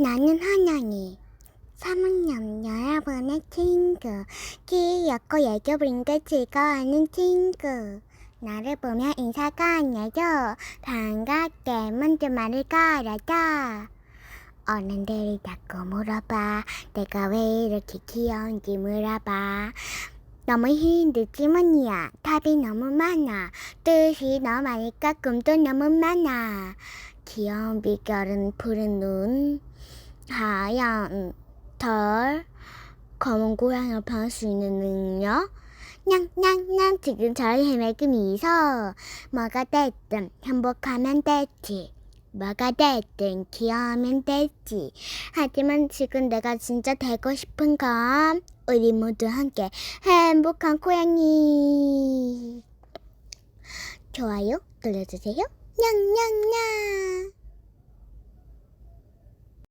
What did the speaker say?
나는 한양이 3학년 여러분의 친구. 귀엽고 애교 부린 게 즐거워하는 친구. 나를 보면 인사가 안 나죠 반갑게 먼저 말을 걸어줘. 어른들이 자꾸 물어봐. 내가 왜 이렇게 귀여운지 물어봐. 너무 힘들지만이야. 답이 너무 많아. 뜻이 너무 많으니까 꿈도 너무 많아. 귀여운 비결은 푸른 눈 하얀 털. 검은 고양이를 변할 수 있는 능력. 냥냥냥. 지금처럼 헤매기 미소 뭐가 됐든 행복하면 됐지. 뭐가 됐든 귀여우면 됐지. 하지만 지금 내가 진짜 되고 싶은 건 우리 모두 함께 행복한 고양이. 좋아요 눌러주세요. 냥냥냥